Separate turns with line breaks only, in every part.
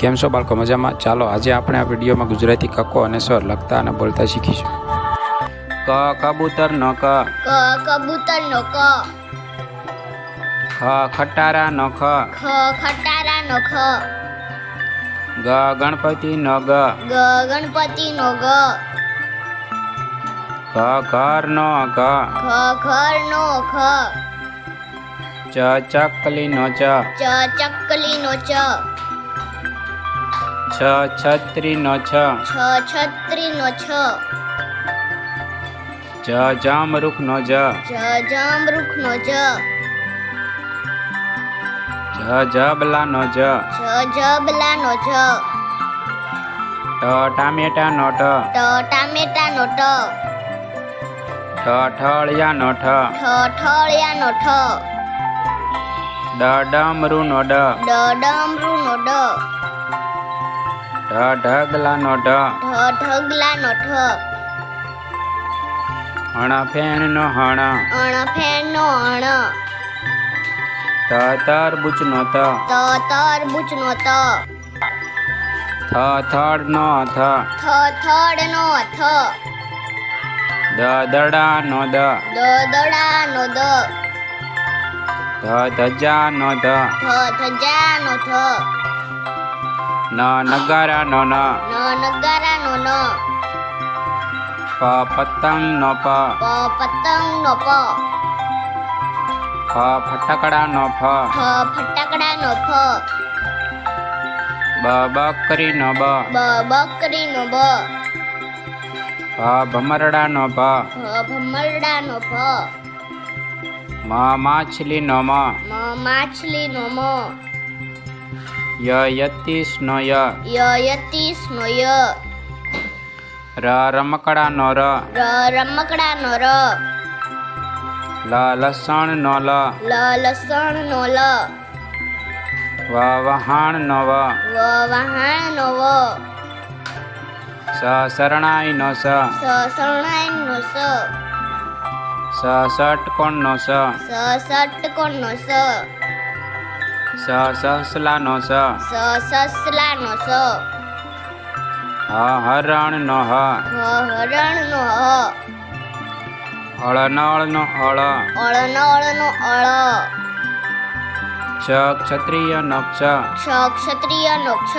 કેમ છો બાળકો? મજામાં? ચાલો આજે આપણે આ વિડીયોમાં ગુજરાતી કક્કો અને સ્વર લખતા અને બોલતા શીખીશું. ક કબૂતર નો ક.
ક કબૂતર નો ક.
ખ ખટારા નો ખ.
ખ ખટારા નો ખ.
ગ ગણપતિ નો ગ.
ગ ગણપતિ નો ગ.
ઘ ઘર નો ઘ
ખ ઘર નો ખ.
ચ ચકલી નો ચ.
ચ ચકલી નો ચ.
છ છત્રી નો છ.
છ છત્રી નો છ.
જ જામરૂખ નો જ.
જ જામરૂખ નો જ.
જ જબલા નો જ.
જ જબલા નો જ
ટ ટામેટા નો ટ.
ટ ટામેટા નો ટ.
ઠ ઠળિયા નો ઠ.
ઠ ઠળિયા નો ઠ.
ડ ડમરૂ નો ડ.
ડ ડમરૂ નો ડ.
ઢ ઢગલા નો ઢ.
ઢ ઢગલા નો ઠ
હણ ફેણ નો હણ
અણ ફેણ નો અણ
ત તરબૂચ નો ત.
ત તરબૂચ નો ત.
થ થડ નો થ.
થ થડ નો થ.
દ દડા નો દ.
દ દડા નો દ.
ધ ધજા નો ધ
થ ધજા નો થ
ન નગારા નો ન
ન નગારા નો ન
પ પતંગ નો પ
પ પતંગ નો પ
ફ ફટાકડા નો ફ
ફ ફટાકડા નો ફ
બ બકરી નો બ
બ બકરી નો બ
ભ ભમરડા નો ભ
ભમરડા નો ભ
મ માછલી નો મ
મ માછલી નો મ
ય યતીશ નો ય
ય યતીશ નો ય
ર રમકડા નો ર
ર રમકડા નો ર
લ લસણ નો લ
લ લસણ નો લ
વ વહાણ નો વ
વ વહાણ નો વ
સ શરણાઈ નો સ
સ શરણાઈ નો સ
સ ષટકોણ નો સ
સ ષટકોણ નો સ
સ સસલા નો સ
સ સસલા નો સ
હ હરણ નો હ
હ હરણ નો હ
અળ નળ નો અળ
અળનળ નો અળ
ક્ષ ક્ષત્રિય નો ક્ષ
ક્ષ ક્ષત્રિય નો ક્ષ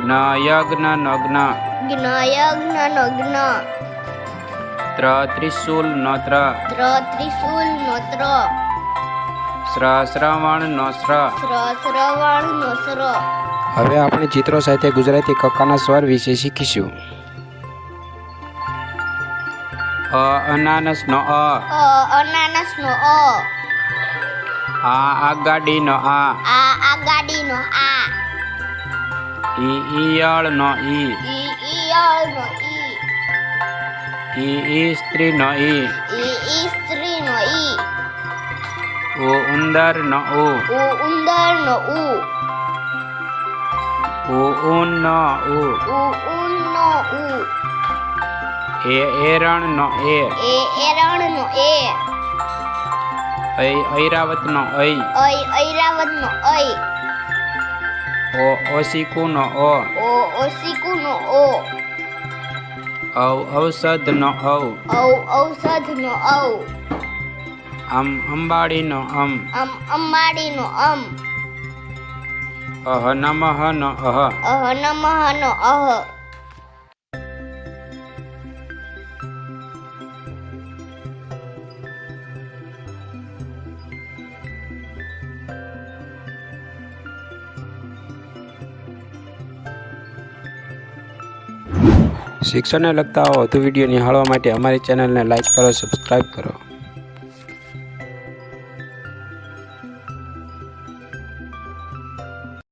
ન યજ્ઞ નગ્ન જ્ઞ
યજ્ઞ નગ્ન
ત્ર ત્રિશુલ નો ત્ર
ત્ર ત્રિશુલ નો ત્ર
શ્ર શ્રવણ નો શ્ર.
નો સ્ર
હવે આપણે ચિત્રો સાથે ગુજરાતી કક્કાના સ્વર વિશે શીખીશું. અ અનાનસ નો અ.
અ અનાનસ નો અ.
આ આગાડી નો આ.
આ આગાડી નો આ.
ઈ ઈયળ નો ઈ.
ઈ ઈયળ નો ઈ.
ઈ ઈ સ્ત્રી નો ઈ.
ઈ ઈ સ્ત્રી નો ઈ.
ઉ ઉંદર ન ઉ
ઓ ઉંદર ન ઉ
ઉ ઉન ન ઉ
ઉ ઉન ન ઉ
એ એરણ ન એ.
એ એરણ ન એ.
ઐ ઐરાવત ન ઐ
ઐ ઐરાવત ન ઐ
ઓ ઓશિકુ ન ઓ.
ઓ ઓસિકુ ન ઓ.
ઔ ઔષધ ન ઔ.
ઔ ઔષધ ન ઔ.
અમ અંબાડીનો અમ
અમ અંબાડીનો અમ
અહ નમઃ નો અહ.
અહ નમઃ નો અહ.
શિક્ષણને લગતા વધુ વીડિયો નિહાળવા માટે અમારી ચેનલને લાઇક કરો સબસ્ક્રાઈબ કરો.